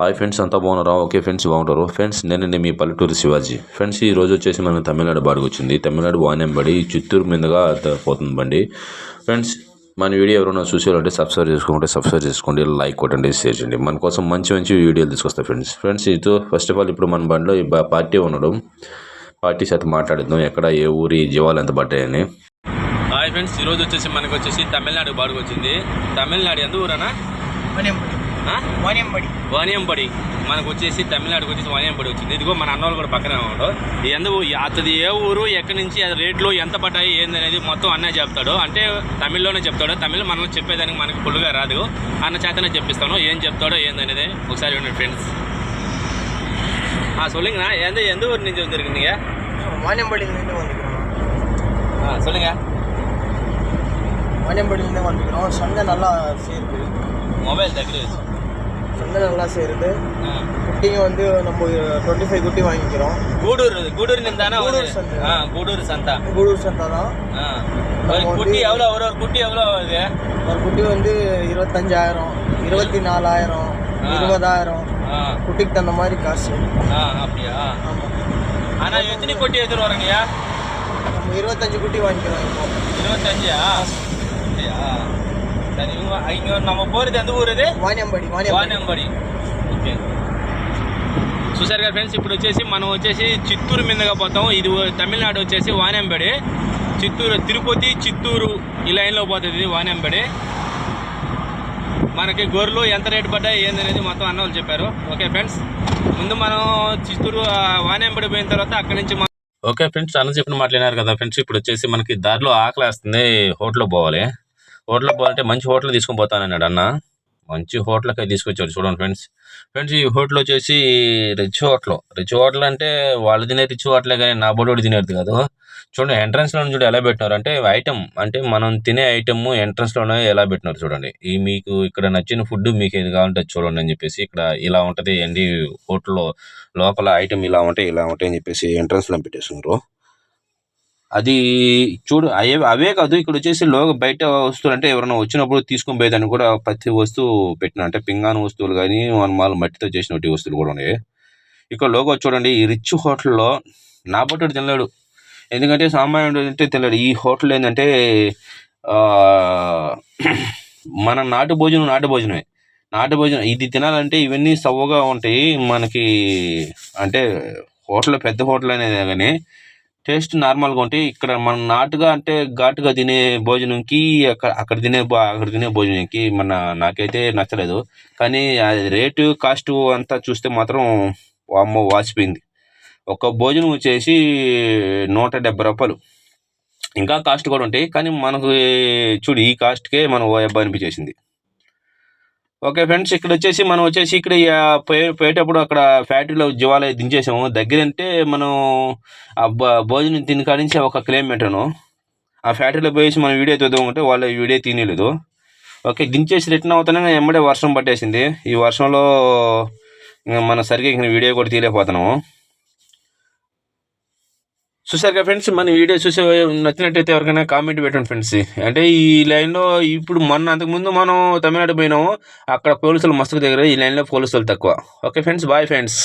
Hi friends అంతా బాగున్నారా? Okay friends బాగుంటారు ఫ్రెండ్స్ నేనండి మీ పల్లెటూరు శివాజీ. ఫ్రెండ్స్ ఈ రోజు వచ్చేసి మనం తమిళనాడు బాడుగు వచ్చింది. తమిళనాడు వానేంబడి చిత్తూరు మీదుగా పోతుంది బండి. ఫ్రెండ్స్ మన వీడియో ఎవరైనా చూసేవారంటే సబ్స్క్రైబ్ చేసుకుంటే సబ్స్క్రైబ్ చేసుకోండి లైక్ కొట్టండి షేర్ చేయండి. మన కోసం మంచి మంచి వీడియోలు తీసుకొస్తాయి ఫ్రెండ్స్. ఫ్రెండ్స్ ఇది ఫస్ట్ ఆఫ్ ఆల్ ఇప్పుడు మన బండిలో పార్టీ ఉండడం పార్టీ చేత మాట్లాడిద్దాం ఎక్కడ ఏ ఊరి జీవాలు ఎంత పడ్డాయని. హాయ్ ఫ్రెండ్స్ ఈరోజు వచ్చేసి మనకి వచ్చేసి తమిళనాడు బాడుగు వచ్చింది. తమిళనాడు ఎంత ఊరనా వాణ్యంబడి ఆ? వాణ్యంబడి వానియంపడి మనకు వచ్చేసి తమిళనాడుకి వచ్చేసి వానియంపడి వచ్చింది ఇదిగో మన అన్నోళ్ళు కూడా పక్కనే ఉన్నాడు ఎందుకు అతది ఏ ఊరు ఎక్కడి నుంచి అది రేట్లు ఎంత పడ్డాయి ఏంది అనేది మొత్తం అన్నయ్య చెప్తాడు అంటే తమిళ్లోనే చెప్తాడు తమిళ్ మనం చెప్పేదానికి మనకు ఫుల్గా రాదు అన్న చేతనే చెప్పిస్తాను ఏం చెప్తాడో ఏందనేది ఒకసారి వినండి ఫ్రెండ్స్ சொல்லுங்கண்ணா எந்த எந்த ஊர் నుంచి வந்திருக்கீங்க வாணியம்பாடியிலேருந்து வந்துக்கிறோம் ஆ சொல்லுங்க வாணியம்பாடியிலேருந்து வந்துக்கிறோம் சந்தை நல்லா சேருது மொபைல் தக்ரீஸ் சண்டை நல்லா சேருது. குட்டிங்க வந்து நம்ம டுவெண்ட்டி ஃபைவ் குட்டி வாங்கிக்கிறோம். கூடூர் கூடூர் இருந்தானே கூடூர் சந்தா. கூடூர் சந்தா. கூடூர் சந்தா தான். குட்டி எவ்வளோ ஒரு ஒரு குட்டி எவ்வளோ வருது ஒரு குட்டி வந்து இருபத்தஞ்சாயிரம் இருபத்தி நாலாயிரம் இருபதாயிரம். குட்டிக்கு தகுந்த மாதிரி காசு. அப்படியா? ஆமாம் ஆனால் எத்தனை குட்டி எடுத்துகிட்டு வரங்கய்யா நம்ம இருபத்தஞ்சு குட்டி வாங்கிக்கிறோம் இப்போ. இருபத்தஞ்சா? இங்க நம்ம போறது எந்த ஊர் ఇది వాణ్యంబడి వాణ్యంబడి వానంబడి ఓకే చూసారు కదా ఫ్రెండ్స్ ఇప్పుడు వచ్చేసి మనం వచ్చేసి చిత్తూరు మీదుగా పోతాం ఇది ఓ- తమిళనాడు వచ్చేసి వానంబడి చిత్తూరు తిరుపతి చిత్తూరు ఈ లైన్లో పోతుంది ఇది వానంబడి మనకి గొర్రెలు ఎంత రేటు పడ్డాయి ఏందనేది మొత్తం అన్న వాళ్ళు చెప్పారు ఓకే ఫ్రెండ్స్ ముందు మనం చిత్తూరు ఆ, వానంబడి పోయిన తర్వాత అక్కడి నుంచి మనం ఓకే ఫ్రెండ్స్ అన్న చెప్పిన మాట్లాడినారు కదా ఫ్రెండ్స్ ఇప్పుడు వచ్చేసి మనకి దారిలో ఆకలి వేస్తుంది హోటల్లో పోవాలి హోటల్ పోవాలంటే మంచి హోటల్ తీసుకొని పోతానన్నాడు అన్న. మంచి హోటల్కి తీసుకొచ్చాడు చూడండి ఫ్రెండ్స్. ఫ్రెండ్స్ ఈ హోటల్ వచ్చేసి రిచ్ హోటల్. రిచ్ హోటల్ అంటే వాళ్ళు తినే రిచ్ హోటలే కానీ నా బోడోడు తినేది కాదు. చూడండి ఎంట్రన్స్లో చూడు ఎలా పెట్టినారు. అంటే ఐటమ్ అంటే మనం తినే ఐటమ్ ఎంట్రన్స్లోనే ఎలా పెట్టినారు చూడండి. ఈ మీకు ఇక్కడ నచ్చిన ఫుడ్ మీకు ఏది కావాలంటే చూడండి అని చెప్పేసి ఇక్కడ ఇలా ఉంటది ఏంటి హోటల్లో లోపల ఐటమ్ ఇలా ఉంటాయి ఇలా ఉంటాయి అని చెప్పేసి ఎంట్రన్స్లో పెట్టేస్తున్నారు అది చూడు అవే అవే కాదు ఇక్కడ వచ్చేసి లో బయట వస్తువులు అంటే ఎవరైనా వచ్చినప్పుడు తీసుకొని పోయేదాన్ని కూడా ప్రతి వస్తువు పెట్టిన అంటే పింగాణ వస్తువులు కానీ మాలు మట్టితో చేసిన వస్తువులు కూడా ఉన్నాయి. ఇక్కడ లోగో చూడండి ఈ రిచ్ హోటల్లో నా బొట్టుడు తినలేడు. ఎందుకంటే సామాన్యుడు అంటే తినలేడు. ఈ హోటల్ ఏంటంటే మన నాటు భోజనం నాటు భోజనమే. నాటు భోజనం ఇది తినాలంటే ఇవన్నీ సవ్వగా ఉంటాయి. మనకి అంటే హోటల్ పెద్ద హోటల్ అనేది కానీ టేస్ట్ నార్మల్గా ఉంటాయి ఇక్కడ మన నాటుగా అంటే ఘాటుగా తినే భోజనంకి అక్కడ అక్కడ తినే అక్కడ తినే భోజనంకి మన నాకైతే నచ్చలేదు. కానీ అది రేటు కాస్ట్ అంతా చూస్తే మాత్రం అమ్మ వాచిపోయింది. ఒక భోజనం వచ్చేసి నూట డెబ్బై రూపాయలు. ఇంకా కాస్ట్ కూడా ఉంటాయి. కానీ మనకు చూడు ఈ కాస్ట్కే మనం ఓయబ్బా అనిపించేసింది. ఓకే ఫ్రెండ్స్ ఇక్కడ వచ్చేసి మనం వచ్చేసి ఇక్కడ పోయేటప్పుడు అక్కడ ఫ్యాక్టరీలో జీవాలయం దించేసాము. దగ్గరంటే మనం ఆ భోజనం తిని కాడించి నుంచి ఒక కిలోమీటర్ను ఆ ఫ్యాక్టరీలో పోయేసి మనం వీడియో తీద్దామంటే వాళ్ళు వీడియో తినలేదు ఓకే దించేసి రిటర్న్ అవుతానే ఎమ్మడే వర్షం పట్టేసింది. ఈ వర్షంలో మన సరిగ్గా ఇంకా వీడియో కూడా తీయలేకపోతున్నాము. చూసారుగా ఫ్రెండ్స్ మన వీడియో చూసే నచ్చినట్టయితే ఎవరికైనా కామెంట్ పెట్టండి ఫ్రెండ్స్. అంటే ఈ లైన్లో ఇప్పుడు మొన్న అంతకుముందు మనం తమిళనాడు పోయినాము అక్కడ పోలీసులు మస్తుకు దగ్గర ఈ లైన్లో పోలీసులు తక్కువ. Okay friends bye friends.